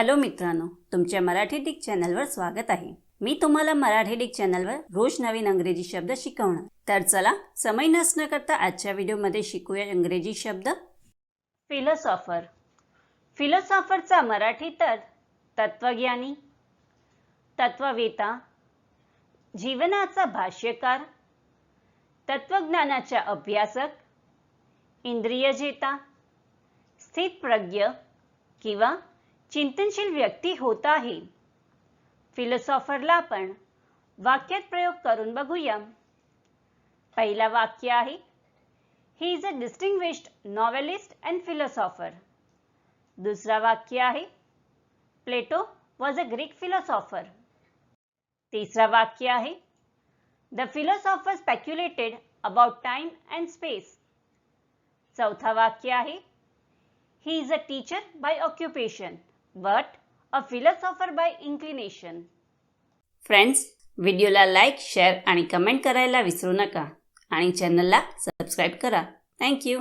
Hello मित्रांनो तुमच्या Marathi Dick चॅनलवर स्वागत आहे. मी तुम्हाला मराठी डिक चॅनलवर रोज नवीन अंग्रेजी शब्द शिकवणार. तर चला समय नसणं करता आजच्या व्हिडिओमध्ये शिकूया इंग्रजी शब्द. फिलॉसॉफर. फिलॉसॉफरचा मराठी तर तत्वज्ञानी तत्ववेता जीवनाचा भाष्यकार तत्वज्ञानाचा अभ्यासक इंद्रियजेता स्थितप्रज्ञ किंवा चिंतनशील व्यक्ती होत आहे. फिलॉसॉफरला आपण वाक्यात प्रयोग करून बघूया. पहिला वाक्य आहे he is a distinguished novelist and philosopher दुसरा वाक्य आहे Plato was a Greek philosopher तिसरा वाक्य आहे the philosopher speculated about time and space चौथा वाक्य आहे he is a teacher by occupation but a philosopher by inclination friends व्हिडिओला लाईक शेअर आणि कमेंट करायला विसरू नका. आणि चॅनलला सबस्क्राईब करा. थँक्यू